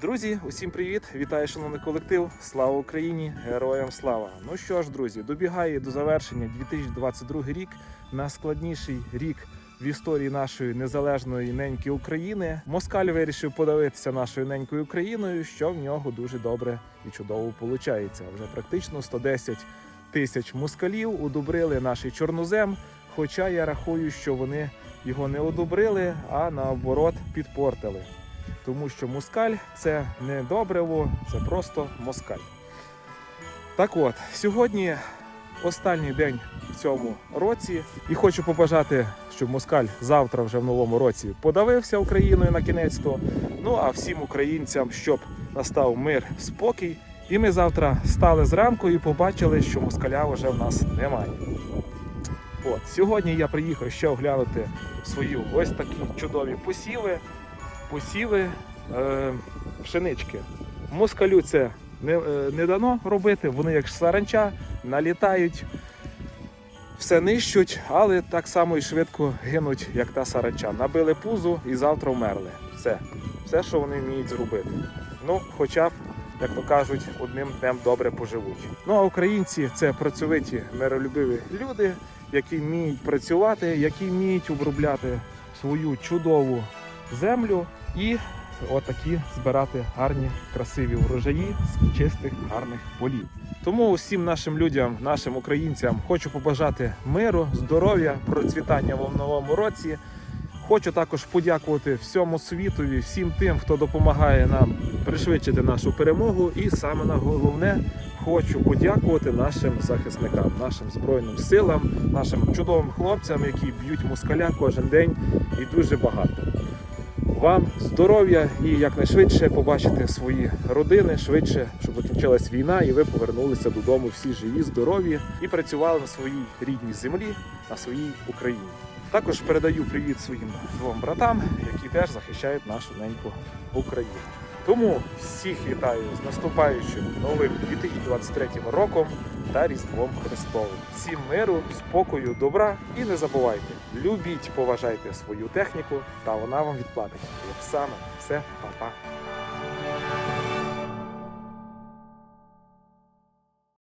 Друзі, усім привіт! Вітаю, шановний колектив! Слава Україні! Героям слава! Ну що ж, друзі, добігає до завершення 2022 рік, найскладніший рік в історії нашої незалежної неньки України. Москаль вирішив подивитися нашою ненькою Україною, що в нього дуже добре і чудово виходить. Вже практично 110 тисяч москалів удобрили наш чорнозем. Хоча я рахую, що вони його не одобрили, а наоборот підпортили. Тому що москаль це не добриво, це просто москаль. Так от, сьогодні останній день в цьому році, і хочу побажати, щоб москаль завтра вже в новому році подавився Україною на кінець-то. Ну а всім українцям, щоб настав мир, спокій. І ми завтра стали зранку і побачили, що москаля вже в нас немає. От, сьогодні я приїхав ще оглянути свої ось такі чудові посіви. Посіви е, пшенички. Москалю це не, е, не дано робити, вони як саранча налітають, все нищуть, але так само і швидко гинуть, як та саранча. Набили пузу і завтра вмерли. Все. Все, що вони вміють зробити. Ну, хоча б, як то кажуть, одним днем добре поживуть. Ну а українці це працьовиті, миролюбиві люди, які вміють працювати, які вміють обробляти свою чудову землю і отакі збирати гарні, красиві врожаї з чистих, гарних полів. Тому усім нашим людям, нашим українцям хочу побажати миру, здоров'я, процвітання в новому році. Хочу також подякувати всьому світові, всім тим, хто допомагає нам пришвидшити нашу перемогу. І саме на головне хочу подякувати нашим захисникам, нашим збройним силам, нашим чудовим хлопцям, які б'ють москаля кожен день і дуже багато. Вам здоров'я і якнайшвидше побачити свої родини, швидше, щоб закінчилась війна, і ви повернулися додому всі живі, здорові і працювали на своїй рідній землі, на своїй Україні. Також передаю привіт своїм двом братам, які теж захищають нашу неньку Україну. Тому всіх вітаю з наступаючим новим 2023 роком та Різдвом Христовим. Всім миру, спокою, добра і не забувайте, любіть, поважайте свою техніку, та вона вам відплатить. Як саме, все, па-па.